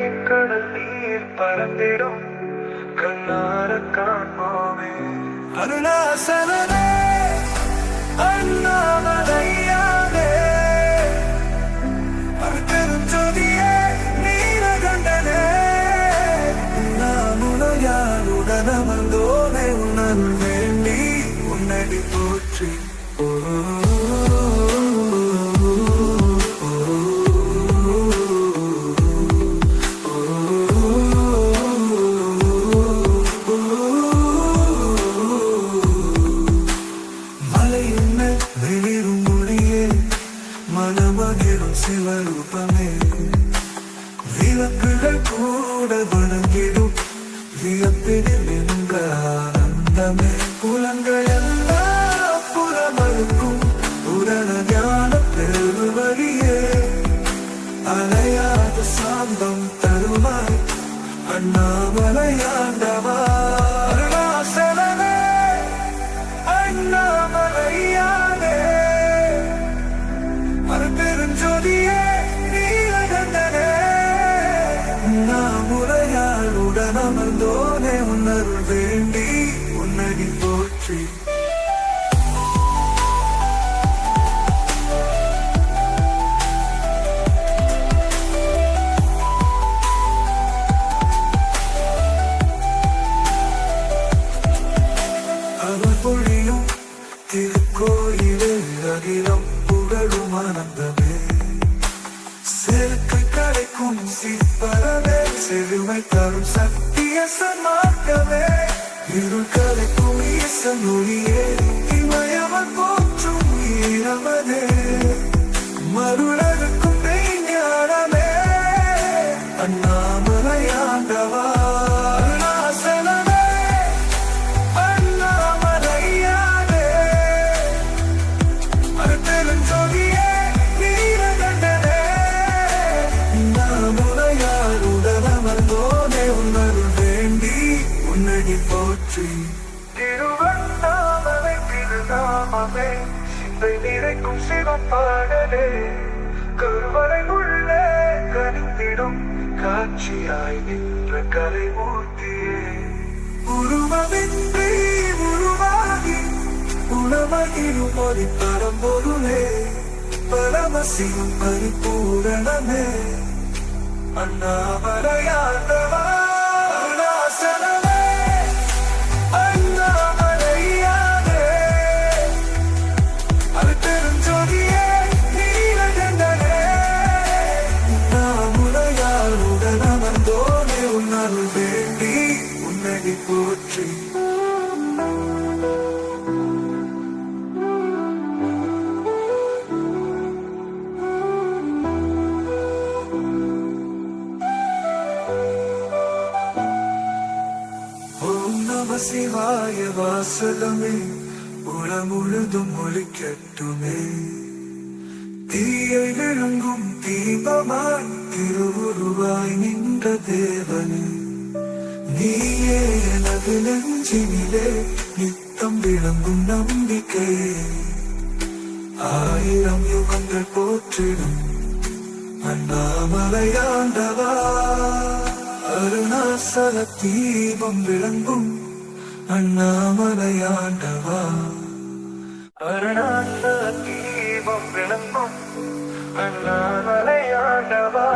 கரையின் கடல் நீர் பறந்திடும். கண்ணார காண்போமே. அருணாசனே அண்ணாமலையானே. அருத்தரும் ஜோதியே நீலகண்டனே. நாம் உலகாருடன் அமர்ந்தோனே உன்னன் உன்னடி போற்றி. மனமகிழும் சிவரூபமே விளக்குகள் கூட வணங்கிடும். வியப்பினில் என்ற ஆனந்தமே. புலங்கள் எல்லாம் புறமறுக்கும். உடன ஞான பெருவழியே அலையாத சாந்தம் தருவாய். அண்ணாமலையாண்ட உடன் உன்னருள் வேண்டி உன்னடி போற்றி. அருள் பொழியும் திருக்கோயிலில் அகிலம் புகழும் ஆனந்தமே. செருக்கு கிடைக்கும் சிற்பரமே செழுமை தரும் சக்தி சன்மார்க்கமே இருள் கலைக்கும் ஈசன் இமயவன் போற்றும் ஈரமனே மருளருக்கும் போற்றி. திருவண்ணாமலை திருநாமமே சிந்தை நிறைக்கும் சிவப்பாடலே. கருவறை உள்ளே கனிந்திடும் காட்சியாய் நின்ற கலைமூர்த்தியே உருவமின்றி உருவாகி உணவகிரும் ஒரு பரம்பொருளே பரமசிவம் பரிபூரணமே. அண்ணாமலையாண்டவா சிவாய வாசகமே உளமுழுதும் ஒழிக்கட்டுமே தீயை விழுங்கும் தீபமாய் திருவுருவாய் நின்ற தேவனே. நீயே எனது நெஞ்சினிலே நித்தம் விளங்கும் நம்பிக்கை ஆயிரம் யுகங்கள் போற்றிடும் அண்ணாமலையாண்டவா அருணாசல தீபம் விளங்கும் அண்ணாமலையாண்டவா? அருணாச தீபம் விளங்கும் அண்ணாமலையாண்டவா?